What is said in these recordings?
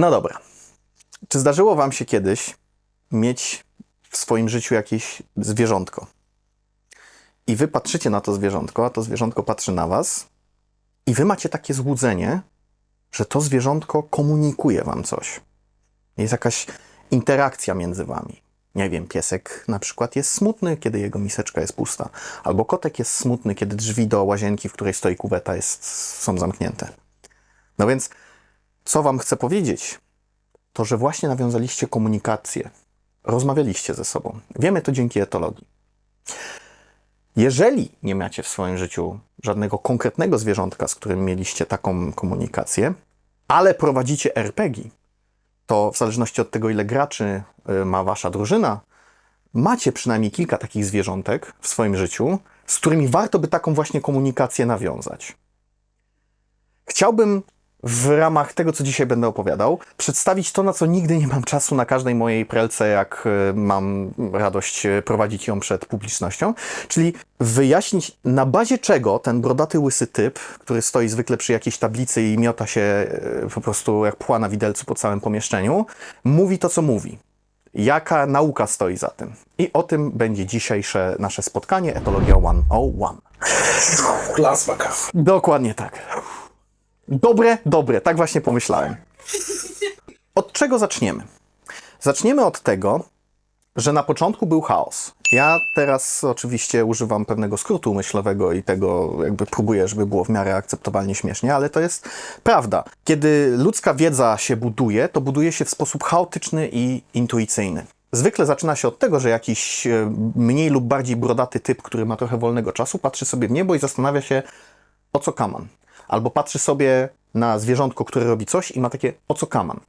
No dobra. Czy zdarzyło Wam się kiedyś mieć w swoim życiu jakieś zwierzątko? I Wy patrzycie na to zwierzątko, a to zwierzątko patrzy na Was, i Wy macie takie złudzenie, że to zwierzątko komunikuje Wam coś. Jest jakaś interakcja między Wami. Nie wiem, piesek na przykład jest smutny, kiedy jego miseczka jest pusta, albo kotek jest smutny, kiedy drzwi do łazienki, w której stoi kuweta, jest, są zamknięte. No więc, co Wam chcę powiedzieć? to, że właśnie nawiązaliście komunikację, rozmawialiście ze sobą. Wiemy to dzięki etologii. Jeżeli nie macie w swoim życiu żadnego konkretnego zwierzątka, z którym mieliście taką komunikację, ale prowadzicie RPG, to w zależności od tego, ile graczy y, ma wasza drużyna, macie przynajmniej kilka takich zwierzątek w swoim życiu, z którymi warto by taką właśnie komunikację nawiązać. Chciałbym w ramach tego, co dzisiaj będę opowiadał, przedstawić to, na co nigdy nie mam czasu na każdej mojej prelce, jak e, mam radość e, prowadzić ją przed publicznością, czyli wyjaśnić, na bazie czego ten brodaty łysy typ, który stoi zwykle przy jakiejś tablicy i miota się e, po prostu jak pła na widelcu po całym pomieszczeniu, mówi to, co mówi. Jaka nauka stoi za tym? I o tym będzie dzisiejsze nasze spotkanie Etologia 101. Klas maka. Dokładnie tak. Dobre, dobre, tak właśnie pomyślałem. Od czego zaczniemy? Zaczniemy od tego, że na początku był chaos. Ja teraz oczywiście używam pewnego skrótu myślowego i tego jakby próbuję, żeby było w miarę akceptowalnie śmiesznie, ale to jest prawda. Kiedy ludzka wiedza się buduje, to buduje się w sposób chaotyczny i intuicyjny. Zwykle zaczyna się od tego, że jakiś e, mniej lub bardziej brodaty typ, który ma trochę wolnego czasu, patrzy sobie w niebo i zastanawia się, o co kaman albo patrzy sobie na zwierzątko, które robi coś i ma takie, o co kaman.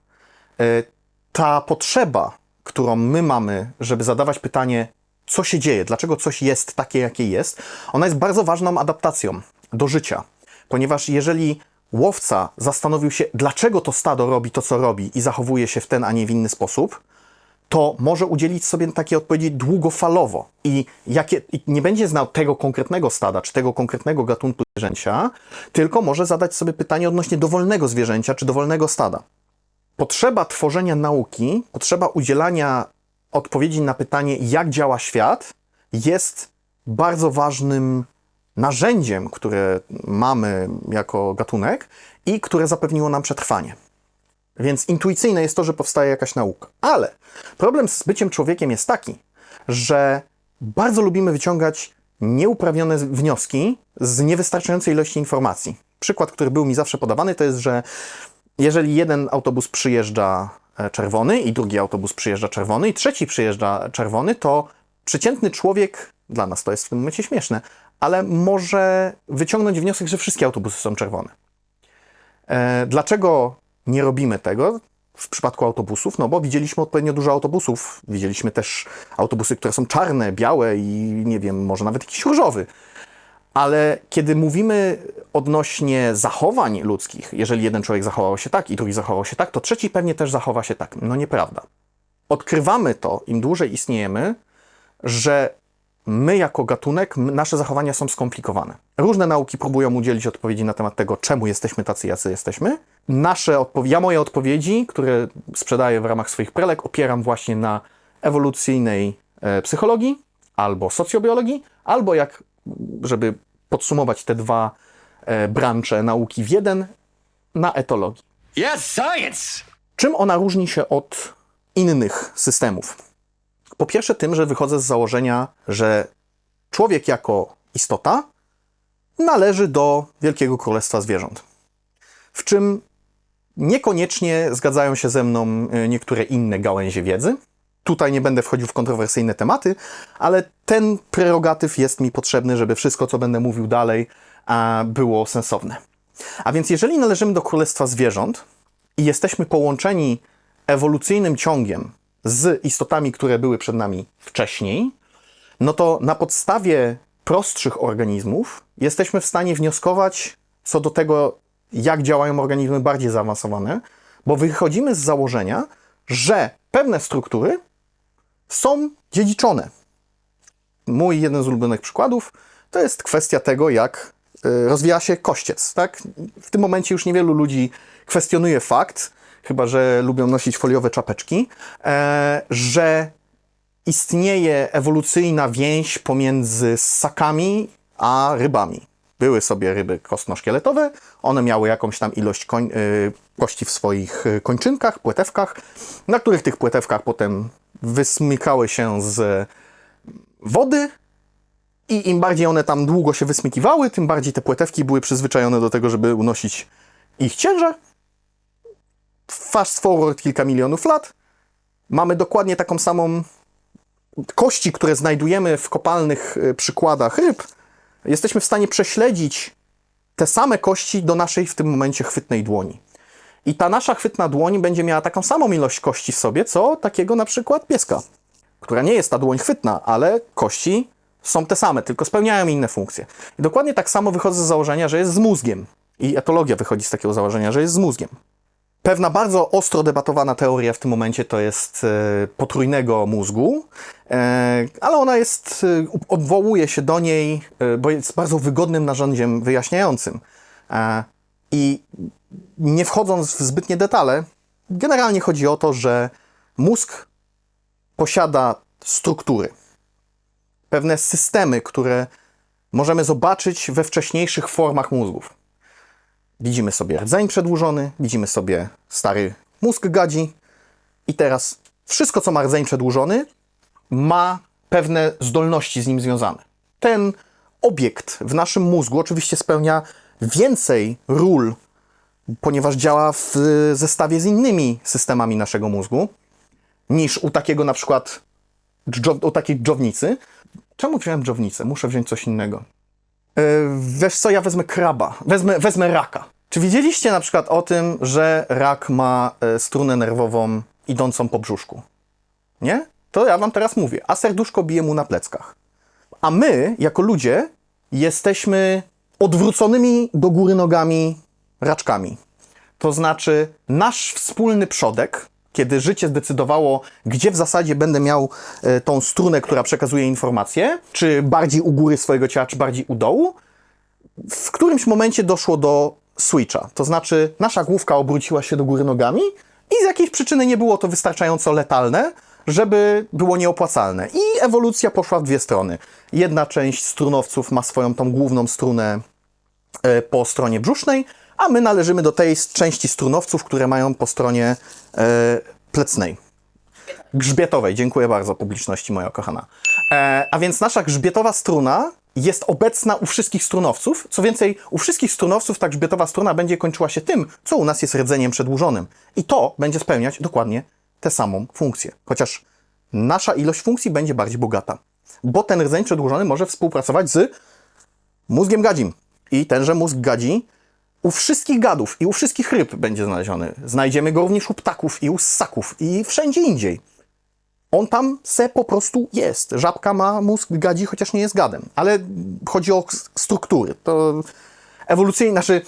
E, ta potrzeba, którą my mamy, żeby zadawać pytanie, co się dzieje, dlaczego coś jest takie, jakie jest, ona jest bardzo ważną adaptacją do życia. Ponieważ jeżeli łowca zastanowił się, dlaczego to stado robi to, co robi i zachowuje się w ten, a nie w inny sposób, to może udzielić sobie takiej odpowiedzi długofalowo i, jakie, i nie będzie znał tego konkretnego stada czy tego konkretnego gatunku zwierzęcia, tylko może zadać sobie pytanie odnośnie dowolnego zwierzęcia czy dowolnego stada. Potrzeba tworzenia nauki, potrzeba udzielania odpowiedzi na pytanie, jak działa świat, jest bardzo ważnym narzędziem, które mamy jako gatunek i które zapewniło nam przetrwanie. Więc intuicyjne jest to, że powstaje jakaś nauka. Ale problem z byciem człowiekiem jest taki, że bardzo lubimy wyciągać nieuprawnione wnioski z niewystarczającej ilości informacji. Przykład, który był mi zawsze podawany, to jest, że jeżeli jeden autobus przyjeżdża e, czerwony i drugi autobus przyjeżdża czerwony i trzeci przyjeżdża czerwony, to przeciętny człowiek, dla nas to jest w tym momencie śmieszne, ale może wyciągnąć wniosek, że wszystkie autobusy są czerwone. E, dlaczego nie robimy tego w przypadku autobusów, no bo widzieliśmy odpowiednio dużo autobusów. Widzieliśmy też autobusy, które są czarne, białe i nie wiem, może nawet jakiś różowy. Ale kiedy mówimy odnośnie zachowań ludzkich, jeżeli jeden człowiek zachował się tak i drugi zachował się tak, to trzeci pewnie też zachowa się tak. No nieprawda. Odkrywamy to, im dłużej istniejemy, że my jako gatunek, nasze zachowania są skomplikowane. Różne nauki próbują udzielić odpowiedzi na temat tego, czemu jesteśmy tacy, jacy jesteśmy. Nasze odpow- ja moje odpowiedzi, które sprzedaję w ramach swoich prelek, opieram właśnie na ewolucyjnej e, psychologii, albo socjobiologii, albo jak, żeby podsumować te dwa e, brancze nauki w jeden, na etologii. Yes, science! Czym ona różni się od innych systemów? Po pierwsze, tym, że wychodzę z założenia, że człowiek jako istota należy do Wielkiego Królestwa Zwierząt. W czym niekoniecznie zgadzają się ze mną e, niektóre inne gałęzie wiedzy. Tutaj nie będę wchodził w kontrowersyjne tematy, ale ten prerogatyw jest mi potrzebny, żeby wszystko, co będę mówił dalej, było sensowne. A więc, jeżeli należymy do Królestwa Zwierząt i jesteśmy połączeni ewolucyjnym ciągiem z istotami, które były przed nami wcześniej, no to na podstawie prostszych organizmów jesteśmy w stanie wnioskować co do tego, jak działają organizmy bardziej zaawansowane, bo wychodzimy z założenia, że pewne struktury są dziedziczone. Mój jeden z ulubionych przykładów to jest kwestia tego, jak y, rozwija się kościec. Tak? W tym momencie już niewielu ludzi kwestionuje fakt, chyba że lubią nosić foliowe czapeczki, e, że istnieje ewolucyjna więź pomiędzy ssakami a rybami. Były sobie ryby kostno-szkieletowe, one miały jakąś tam ilość koń, y, kości w swoich y, kończynkach, płetewkach, na których tych płetewkach potem wysmykały się z wody i im bardziej one tam długo się wysmykiwały, tym bardziej te płetewki były przyzwyczajone do tego, żeby unosić ich ciężar. Fast forward kilka milionów lat, mamy dokładnie taką samą kości, które znajdujemy w kopalnych y, przykładach ryb, jesteśmy w stanie prześledzić te same kości do naszej w tym momencie chwytnej dłoni. I ta nasza chwytna dłoń będzie miała taką samą ilość kości w sobie, co takiego na przykład pieska, która nie jest ta dłoń chwytna, ale kości są te same, tylko spełniają inne funkcje. I dokładnie tak samo wychodzę z założenia, że jest z mózgiem. I etologia wychodzi z takiego założenia, że jest z mózgiem. Pewna bardzo ostro debatowana teoria w tym momencie to jest e, potrójnego mózgu, e, ale ona jest, e, odwołuje się do niej, bo jest bardzo wygodnym narzędziem wyjaśniającym. I nie wchodząc w zbytnie detale, generalnie chodzi o to, że mózg posiada struktury, pewne systemy, które możemy zobaczyć we wcześniejszych formach mózgów. Widzimy sobie rdzeń przedłużony, widzimy sobie stary mózg gadzi i teraz wszystko, co ma rdzeń przedłużony, ma pewne zdolności z nim związane. Ten obiekt w naszym mózgu oczywiście spełnia więcej ról, ponieważ działa w zestawie z innymi systemami naszego mózgu, niż u takiego na przykład u takiej dżownicy. Czemu wziąłem dżownicę? Muszę wziąć coś innego. Yy, Wiesz co, ja wezmę kraba, wezmę, wezmę raka. Czy widzieliście na przykład o tym, że rak ma e, strunę nerwową idącą po brzuszku? Nie? To ja wam teraz mówię, a serduszko bije mu na pleckach. A my, jako ludzie, jesteśmy odwróconymi do góry nogami raczkami. To znaczy, nasz wspólny przodek, kiedy życie zdecydowało, gdzie w zasadzie będę miał e, tą strunę, która przekazuje informacje, czy bardziej u góry swojego ciała, czy bardziej u dołu, w którymś momencie doszło do switcha. To znaczy, nasza główka obróciła się do góry nogami i z jakiejś przyczyny nie było to wystarczająco letalne, żeby było nieopłacalne. I ewolucja poszła w dwie strony. Jedna część strunowców ma swoją tą główną strunę e, po stronie brzusznej, a my należymy do tej części strunowców, które mają po stronie e, plecnej. Grzbietowej. Dziękuję bardzo publiczności, moja kochana. E, a więc nasza grzbietowa struna jest obecna u wszystkich strunowców. Co więcej, u wszystkich strunowców ta grzbietowa struna będzie kończyła się tym, co u nas jest rdzeniem przedłużonym. I to będzie spełniać dokładnie tę samą funkcję. Chociaż nasza ilość funkcji będzie bardziej bogata. Bo ten rdzeń przedłużony może współpracować z mózgiem gadzim. I tenże mózg gadzi u wszystkich gadów i u wszystkich ryb będzie znaleziony. Znajdziemy go również u ptaków i u ssaków i wszędzie indziej. On tam se po prostu jest. Żabka ma mózg gadzi, chociaż nie jest gadem. Ale chodzi o struktury. To ewolucyjnie, znaczy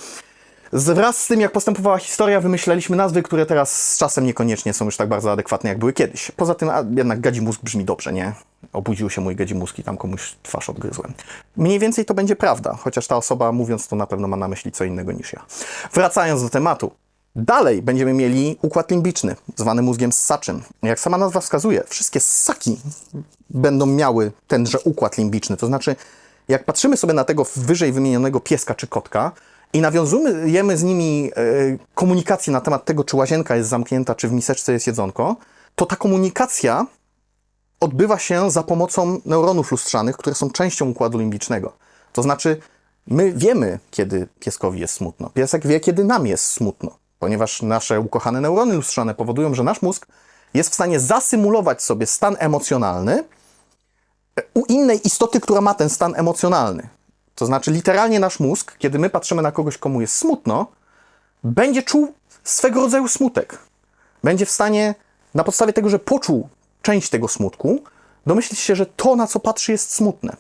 wraz z tym, jak postępowała historia, wymyśleliśmy nazwy, które teraz z czasem niekoniecznie są już tak bardzo adekwatne, jak były kiedyś. Poza tym, a jednak gadzi mózg brzmi dobrze, nie? Obudził się mój gadzi mózg i tam komuś twarz odgryzłem. Mniej więcej to będzie prawda, chociaż ta osoba mówiąc to na pewno ma na myśli co innego niż ja. Wracając do tematu. Dalej będziemy mieli układ limbiczny, zwany mózgiem ssaczym. Jak sama nazwa wskazuje, wszystkie ssaki będą miały tenże układ limbiczny. To znaczy, jak patrzymy sobie na tego wyżej wymienionego pieska czy kotka i nawiązujemy z nimi e, komunikację na temat tego, czy łazienka jest zamknięta, czy w miseczce jest jedzonko, to ta komunikacja odbywa się za pomocą neuronów lustrzanych, które są częścią układu limbicznego. To znaczy, my wiemy, kiedy pieskowi jest smutno. Piesek wie, kiedy nam jest smutno, ponieważ nasze ukochane neurony lustrzane powodują, że nasz mózg jest w stanie zasymulować sobie stan emocjonalny u innej istoty, która ma ten stan emocjonalny. To znaczy, literalnie nasz mózg, kiedy my patrzymy na kogoś, komu jest smutno, będzie czuł swego rodzaju smutek. Będzie w stanie, na podstawie tego, że poczuł część tego smutku, domyślić się, że to, na co patrzy, jest smutne.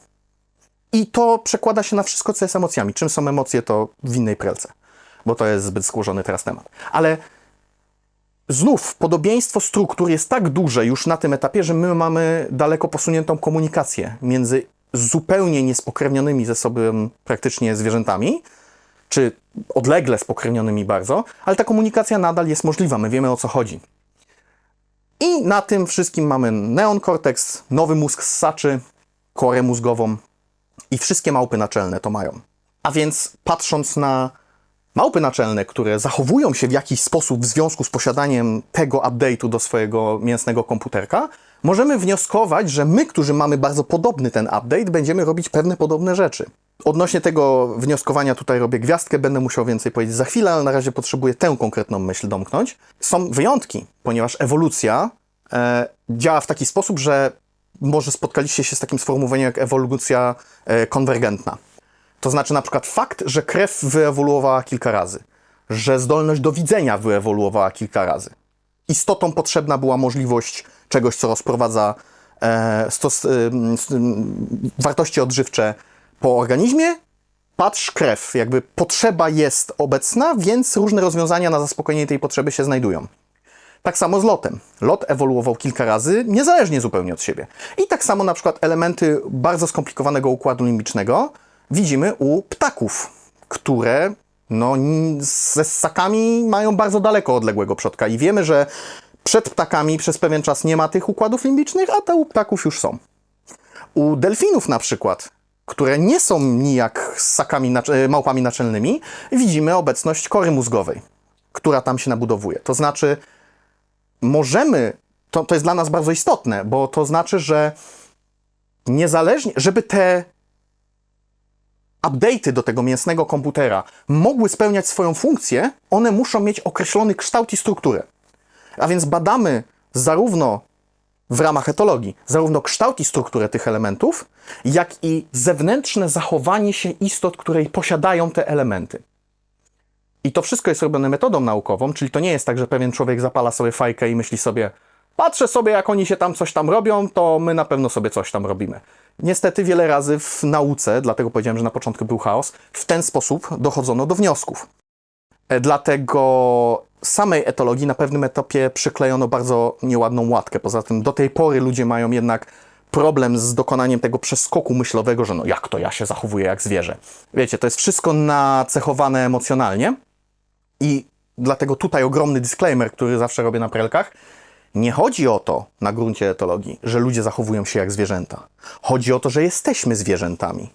I to przekłada się na wszystko, co jest emocjami. Czym są emocje, to w innej prelce, bo to jest zbyt złożony teraz temat. Ale znów podobieństwo struktur jest tak duże już na tym etapie, że my mamy daleko posuniętą komunikację między zupełnie niespokrewnionymi ze sobą praktycznie zwierzętami, czy odlegle spokrewnionymi bardzo, ale ta komunikacja nadal jest możliwa, my wiemy o co chodzi. I na tym wszystkim mamy neonkorteks, nowy mózg ssaczy, korę mózgową i wszystkie małpy naczelne to mają. A więc patrząc na małpy naczelne, które zachowują się w jakiś sposób w związku z posiadaniem tego update'u do swojego mięsnego komputerka, możemy wnioskować, że my, którzy mamy bardzo podobny ten update, będziemy robić pewne podobne rzeczy. Odnośnie tego wnioskowania tutaj robię gwiazdkę, będę musiał więcej powiedzieć za chwilę, ale na razie potrzebuję tę konkretną myśl domknąć. Są wyjątki, ponieważ ewolucja e, działa w taki sposób, że może spotkaliście się z takim sformułowaniem jak ewolucja e, konwergentna. To znaczy na przykład fakt, że krew wyewoluowała kilka razy, że zdolność do widzenia wyewoluowała kilka razy. Istotą potrzebna była możliwość czegoś, co rozprowadza e, stos, e, wartości odżywcze po organizmie. Patrz krew, jakby potrzeba jest obecna, więc różne rozwiązania na zaspokojenie tej potrzeby się znajdują. Tak samo z lotem. Lot ewoluował kilka razy, niezależnie zupełnie od siebie. I tak samo na przykład elementy bardzo skomplikowanego układu limbicznego widzimy u ptaków, które no, ze ssakami mają bardzo daleko odległego przodka. I wiemy, że przed ptakami przez pewien czas nie ma tych układów limbicznych, a te u ptaków już są. U delfinów na przykład, które nie są nijak ssakami, e, małpami naczelnymi, widzimy obecność kory mózgowej, która tam się nabudowuje. To znaczy, możemy, to, to jest dla nas bardzo istotne, bo to znaczy, że niezależnie, żeby te update'y do tego mięsnego komputera mogły spełniać swoją funkcję, one muszą mieć określony kształt i strukturę. A więc badamy zarówno w ramach etologii, zarówno kształt i strukturę tych elementów, jak i zewnętrzne zachowanie się istot, które posiadają te elementy. I to wszystko jest robione metodą naukową, czyli to nie jest tak, że pewien człowiek zapala sobie fajkę i myśli sobie, patrzę sobie, jak oni się tam coś tam robią, to my na pewno sobie coś tam robimy. Niestety wiele razy w nauce, dlatego powiedziałem, że na początku był chaos, w ten sposób dochodzono do wniosków. E, Dlatego samej etologii na pewnym etapie przyklejono bardzo nieładną łatkę. Poza tym do tej pory ludzie mają jednak problem z dokonaniem tego przeskoku myślowego, że no jak to ja się zachowuję jak zwierzę. Wiecie, to jest wszystko nacechowane emocjonalnie i dlatego tutaj ogromny disclaimer, który zawsze robię na prelkach. Nie chodzi o to na gruncie etologii, że ludzie zachowują się jak zwierzęta. Chodzi o to, że jesteśmy zwierzętami.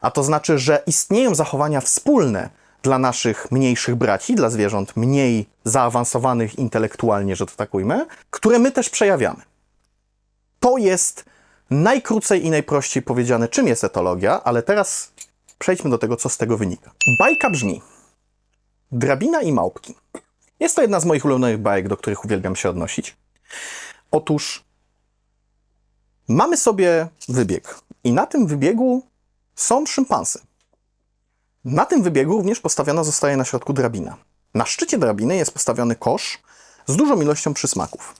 A to znaczy, że istnieją zachowania wspólne dla naszych mniejszych braci, dla zwierząt mniej zaawansowanych intelektualnie, że to tak które my też przejawiamy. To jest najkrócej i najprościej powiedziane, czym jest etologia, ale teraz przejdźmy do tego, co z tego wynika. Bajka brzmi: Drabina i małpki. Jest to jedna z moich ulubionych bajek, do których uwielbiam się odnosić. Otóż mamy sobie wybieg i na tym wybiegu są szympansy. Na tym wybiegu również postawiona zostaje na środku drabina. Na szczycie drabiny jest postawiony kosz z dużą ilością przysmaków.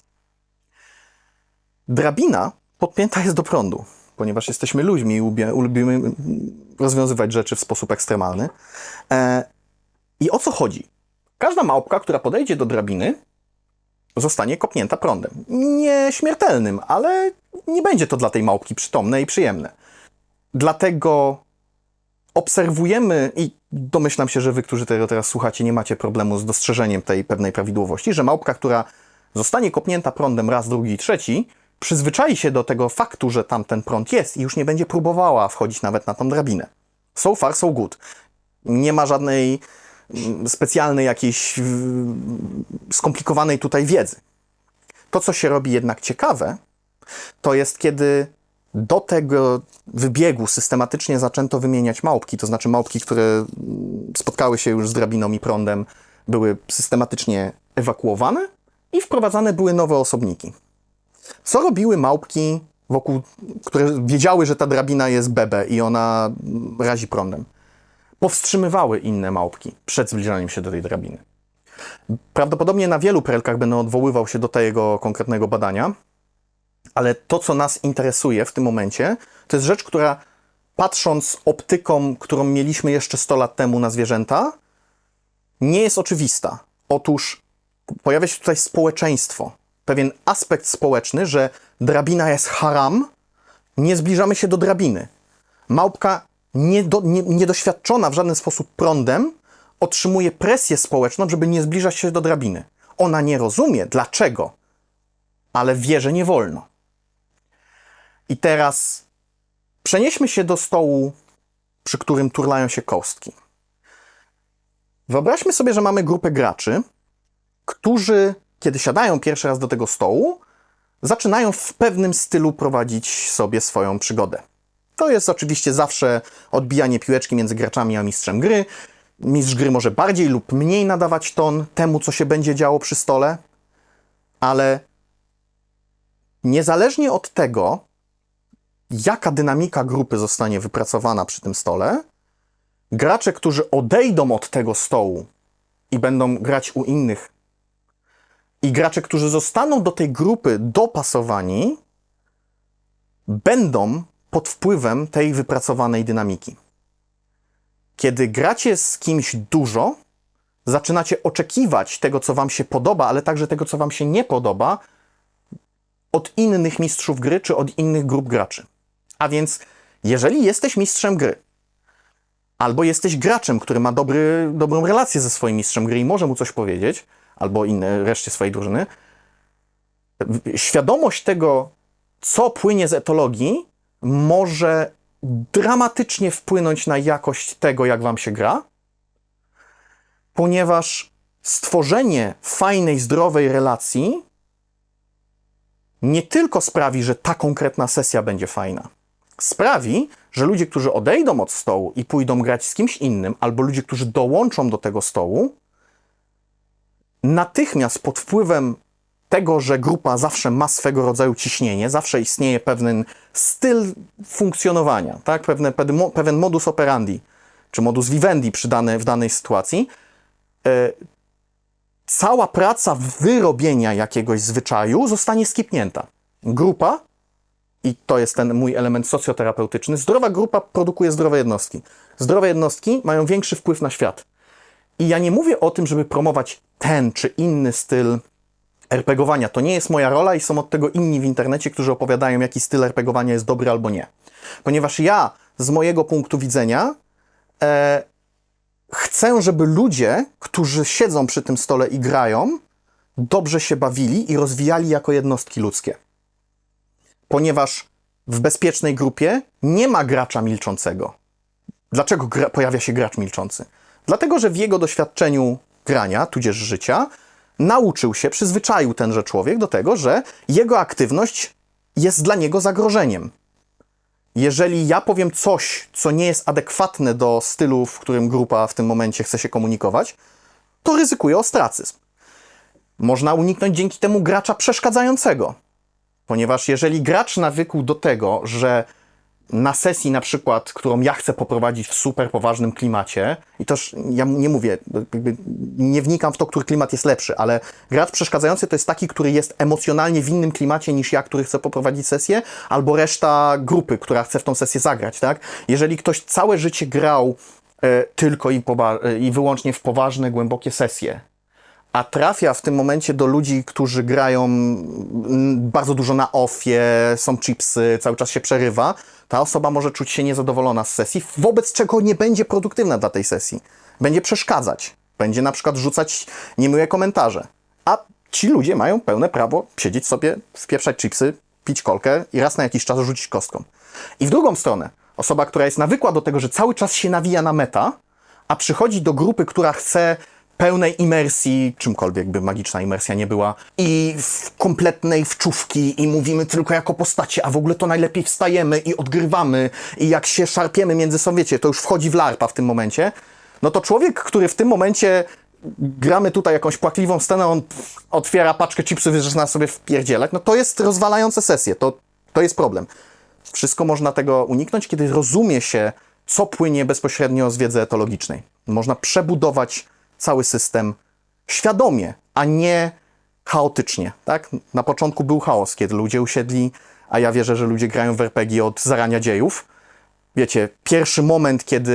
Drabina podpięta jest do prądu, ponieważ jesteśmy ludźmi i lubimy rozwiązywać rzeczy w sposób ekstremalny. E, I o co chodzi? Każda małpka, która podejdzie do drabiny, zostanie kopnięta prądem. Nieśmiertelnym, ale nie będzie to dla tej małpki przytomne i przyjemne. Dlatego obserwujemy i domyślam się, że wy, którzy tego teraz słuchacie, nie macie problemu z dostrzeżeniem tej pewnej prawidłowości, że małpka, która zostanie kopnięta prądem raz, drugi i trzeci, przyzwyczai się do tego faktu, że tam ten prąd jest i już nie będzie próbowała wchodzić nawet na tą drabinę. So far, so good. Nie ma żadnej specjalnej jakiejś mm, skomplikowanej tutaj wiedzy. To, co się robi jednak ciekawe, to jest kiedy do tego wybiegu systematycznie zaczęto wymieniać małpki, to znaczy małpki, które mm, spotkały się już z drabiną i prądem, były systematycznie ewakuowane i wprowadzane były nowe osobniki. Co robiły małpki, wokół, które wiedziały, że ta drabina jest bebe i ona mm, razi prądem? Powstrzymywały inne małpki przed zbliżaniem się do tej drabiny. Prawdopodobnie na wielu prelkach będę odwoływał się do tego konkretnego badania, ale to, co nas interesuje w tym momencie, to jest rzecz, która patrząc optyką, którą mieliśmy jeszcze 100 lat temu na zwierzęta, nie jest oczywista. Otóż pojawia się tutaj społeczeństwo, pewien aspekt społeczny, że drabina jest haram, nie zbliżamy się do drabiny. Małpka niedo, nie, niedoświadczona w żaden sposób prądem otrzymuje presję społeczną, żeby nie zbliżać się do drabiny. Ona nie rozumie dlaczego, ale wie, że nie wolno. I teraz przenieśmy się do stołu, przy którym turlają się kostki. Wyobraźmy sobie, że mamy grupę graczy, którzy, kiedy siadają pierwszy raz do tego stołu, zaczynają w pewnym stylu prowadzić sobie swoją przygodę. To jest oczywiście zawsze odbijanie piłeczki między graczami a mistrzem gry. Mistrz gry może bardziej lub mniej nadawać ton temu, co się będzie działo przy stole, ale niezależnie od tego, jaka dynamika grupy zostanie wypracowana przy tym stole, gracze, którzy odejdą od tego stołu i będą grać u innych, i gracze, którzy zostaną do tej grupy dopasowani, będą pod wpływem tej wypracowanej dynamiki. Kiedy gracie z kimś dużo, zaczynacie oczekiwać tego, co wam się podoba, ale także tego, co wam się nie podoba, od innych mistrzów gry czy od innych grup graczy. A więc, jeżeli jesteś mistrzem gry, albo jesteś graczem, który ma dobry, dobrą relację ze swoim mistrzem gry i może mu coś powiedzieć, albo inne reszcie swojej drużyny, świadomość tego, co płynie z etologii, może dramatycznie wpłynąć na jakość tego, jak wam się gra, ponieważ stworzenie fajnej, zdrowej relacji nie tylko sprawi, że ta konkretna sesja będzie fajna, sprawi, że ludzie, którzy odejdą od stołu i pójdą grać z kimś innym, albo ludzie, którzy dołączą do tego stołu, natychmiast pod wpływem tego, że grupa zawsze ma swego rodzaju ciśnienie, zawsze istnieje pewien styl funkcjonowania, tak? Pewne, pewien, modus operandi, czy modus vivendi przy dane, w danej sytuacji, e, cała praca wyrobienia jakiegoś zwyczaju zostanie skipnięta. Grupa, i to jest ten mój element socjoterapeutyczny, zdrowa grupa produkuje zdrowe jednostki. Zdrowe jednostki mają większy wpływ na świat. I ja nie mówię o tym, żeby promować ten czy inny styl RPGowania. To nie jest moja rola i są od tego inni w internecie, którzy opowiadają, jaki styl RPGowania jest dobry albo nie. Ponieważ ja z mojego punktu widzenia e, chcę, żeby ludzie, którzy siedzą przy tym stole i grają, dobrze się bawili i rozwijali jako jednostki ludzkie. Ponieważ w bezpiecznej grupie nie ma gracza milczącego. Dlaczego pojawia się gracz milczący? Dlatego, że w jego doświadczeniu grania, tudzież życia, nauczył się, przyzwyczaił tenże człowiek do tego, że jego aktywność jest dla niego zagrożeniem. Jeżeli ja powiem coś, co nie jest adekwatne do stylu, w którym grupa w tym momencie chce się komunikować, to ryzykuję ostracyzm. Można uniknąć dzięki temu gracza przeszkadzającego. Ponieważ jeżeli gracz nawykł do tego, że na sesji na przykład, którą ja chcę poprowadzić w super poważnym klimacie, i też ja nie mówię, nie wnikam w to, który klimat jest lepszy, ale gracz przeszkadzający to jest taki, który jest emocjonalnie w innym klimacie niż ja, który chce poprowadzić sesję, albo reszta grupy, która chce w tą sesję zagrać, tak? Jeżeli ktoś całe życie grał e, tylko i, e, i wyłącznie w poważne, głębokie sesje, a trafia w tym momencie do ludzi, którzy grają bardzo dużo na offie, są chipsy, cały czas się przerywa, ta osoba może czuć się niezadowolona z sesji, wobec czego nie będzie produktywna dla tej sesji. Będzie przeszkadzać, będzie na przykład rzucać niemiłe komentarze. A ci ludzie mają pełne prawo siedzieć sobie, wpieprzać chipsy, pić kolkę i raz na jakiś czas rzucić kostką. I w drugą stronę, osoba, która jest nawykła do tego, że cały czas się nawija na meta, a przychodzi do grupy, która chce pełnej imersji, czymkolwiek by magiczna imersja nie była, i w kompletnej wczówki, i mówimy tylko jako postacie, a w ogóle to najlepiej wstajemy i odgrywamy, i jak się szarpiemy między sobą, wiecie, to już wchodzi w larpa w tym momencie, no to człowiek, który w tym momencie gramy tutaj jakąś płakliwą scenę, on otwiera paczkę chipsów i zaczyna sobie wpierdzielać, no to jest rozwalające sesję, to, to jest problem. Wszystko można tego uniknąć, kiedy rozumie się, co płynie bezpośrednio z wiedzy etologicznej. Można przebudować cały system świadomie, a nie chaotycznie. Tak? Na początku był chaos, kiedy ludzie usiedli, a ja wierzę, że ludzie grają w RPG od zarania dziejów. Wiecie, pierwszy moment, kiedy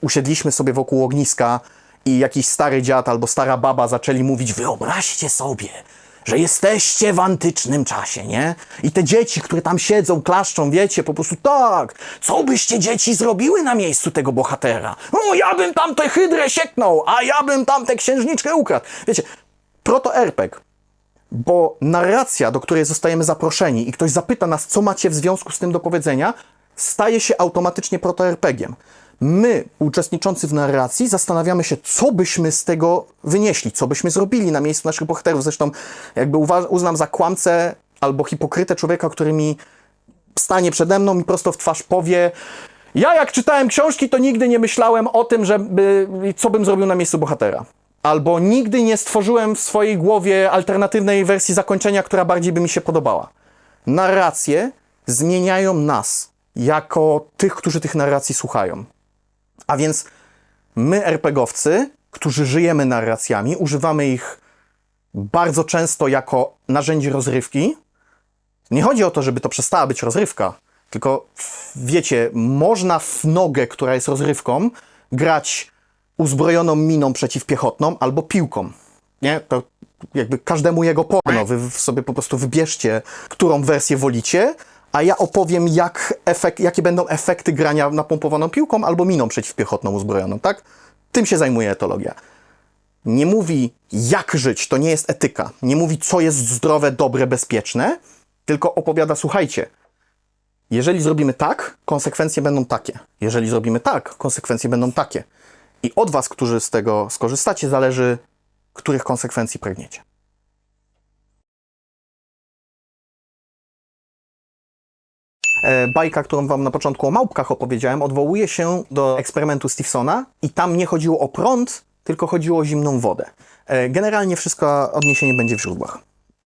usiedliśmy sobie wokół ogniska i jakiś stary dziad albo stara baba zaczęli mówić: Wyobraźcie sobie, że jesteście w antycznym czasie, nie? I te dzieci, które tam siedzą, klaszczą, wiecie, po prostu tak, co byście dzieci zrobiły na miejscu tego bohatera? No, ja bym tam tę hydrę sieknął, a ja bym tam tę księżniczkę ukradł. Wiecie, proto-RPG, bo narracja, do której zostajemy zaproszeni i ktoś zapyta nas, co macie w związku z tym do powiedzenia, staje się automatycznie proto-RPG-iem. My, uczestniczący w narracji, zastanawiamy się, co byśmy z tego wynieśli, co byśmy zrobili na miejscu naszych bohaterów. Zresztą, jakby uznam za kłamcę albo hipokrytę człowieka, który mi stanie przede mną i prosto w twarz powie: Ja, jak czytałem książki, to nigdy nie myślałem o tym, żeby, co bym zrobił na miejscu bohatera. Albo nigdy nie stworzyłem w swojej głowie alternatywnej wersji zakończenia, która bardziej by mi się podobała. Narracje zmieniają nas jako tych, którzy tych narracji słuchają. A więc my, RPGowcy, którzy żyjemy narracjami, używamy ich bardzo często jako narzędzi rozrywki, nie chodzi o to, żeby to przestała być rozrywka, tylko wiecie, można w nogę, która jest rozrywką, grać uzbrojoną miną przeciwpiechotną albo piłką. Nie? To jakby każdemu jego porno. Wy sobie po prostu wybierzcie, którą wersję wolicie, a ja opowiem, jak efek- jakie będą efekty grania napompowaną piłką albo miną przeciwpiechotną uzbrojoną, tak? Tym się zajmuje etologia nie mówi jak żyć, to nie jest etyka. Nie mówi co jest zdrowe, dobre, bezpieczne, tylko opowiada, słuchajcie, jeżeli zrobimy tak, konsekwencje będą takie. Jeżeli zrobimy tak, konsekwencje będą takie. I od was, którzy z tego skorzystacie, zależy, których konsekwencji pragniecie. Bajka, którą wam na początku o małpkach opowiedziałem, odwołuje się do eksperymentu Stevensona i tam nie chodziło o prąd, tylko chodziło o zimną wodę. E, Generalnie wszystko odniesienie będzie w źródłach.